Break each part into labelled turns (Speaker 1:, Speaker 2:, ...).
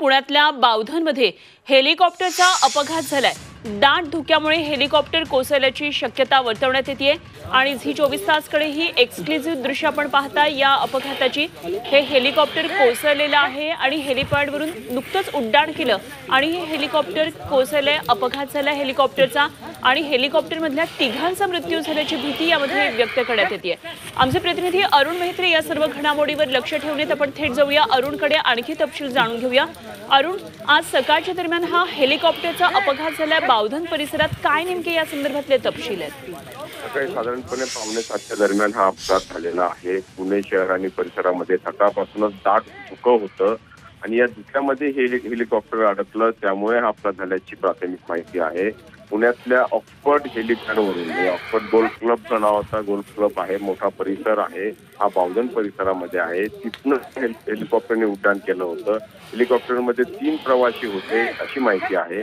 Speaker 1: पुण्यातल्या बावधनमध्ये हेलिकॉप्टरचा अपघात झालाय. दाट धुक्यामुळे हेलिकॉप्टर कोसळल्याची शक्यता वर्तवण्यात येते आणि झी चोवीस तासकडे ही एक्सक्लुझिव्ह दृश्य आपण पाहता या अपघाताची हे हेलिकॉप्टर कोसळलेलं आहे आणि हेलिपॅडवरून नुकतंच उड्डाण केलं आणि हे हेलिकॉप्टर कोसळलंय अपघात झाला हेलिकॉप्टरचा आणि हेलिकॉप्टरमधल्या तिघांचा मृत्यू झाल्याची भीती यामध्ये व्यक्त करण्यात येते आमचे प्रतिनिधी अरुण मेहत्रे या सर्व घडामोडीवर लक्ष ठेवण्यात आपण थेट जाऊया. अरुणकडे आणखी तपशील जाणून घेऊया. अरुण आज सकाळच्या दरम्यान हा हेलिकॉप्टरचा अपघात झाला बावधन परिसरात काय नेमके या संदर्भातले तपशील आहेत?
Speaker 2: सकाळी साधारणपणे पावणे सातच्या दरम्यान हा अपघात झालेला आहे. पुणे शहर आणि परिसरामध्ये सकाळपासूनच दाट धुकं होतं आणि या धुक्यामध्ये हे हेलिकॉप्टर अडकलं त्यामुळे हा अपघात झाल्याची प्राथमिक माहिती आहे. पुण्यातल्या ऑक्सफर्ड हेलिपॅडवरून म्हणजे ऑक्सफर्ड गोल्फ क्लबचा नावाचा गोल्फ क्लब आहे मोठा परिसर आहे हा बावधन परिसरामध्ये आहे. तिथनं हेलिकॉप्टरने उड्डाण केलं होतं. हेलिकॉप्टरमध्ये तीन प्रवासी होते अशी माहिती आहे.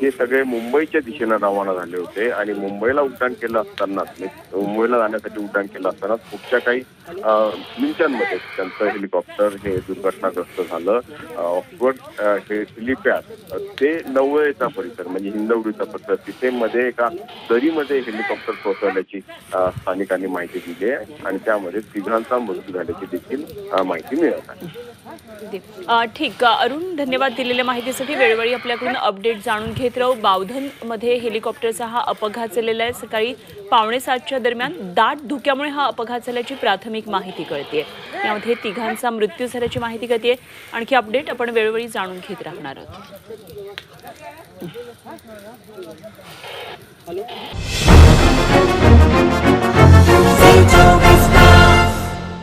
Speaker 2: हे सगळे मुंबईच्या दिशेनं रवाना झाले होते आणि मुंबईला उड्डाण केलं असतानाच म्हणजे मुंबईला जाण्यासाठी उड्डाण केलं असताना पुढच्या काही मिनिटांमध्ये त्यांचं हेलिकॉप्टर हे दुर्घटनाग्रस्त झालं. ऑक्सफर्ड हे हेलिपॅड ते नवळेचा परिसर म्हणजे हिंदवडीचा परिसर तिथे मध्ये एका दरीमध्ये हेलिकॉप्टर कोसळल्याची स्थानिकांनी माहिती दिली आहे. आणि त्यामध्ये तिघांचा मृत्यू झाल्याची देखील माहिती मिळत आहे.
Speaker 1: ठीक. अरुण धन्यवाद दिलेल्या माहितीसाठी वेळोवेळी आपल्याकडून अपडेट जाणून घेत राहू. बावधनमध्ये हेलिकॉप्टरचा हा अपघात झालेला आहे. सकाळी पावणे सातच्या दरम्यान दाट धुक्यामुळे हा अपघात झाल्याची प्राथमिक माहिती कळते यामध्ये तिघांचा मृत्यू झाल्याची माहिती कळते आणखी अपडेट आपण वेळोवेळी जाणून घेत राहणार आहोत.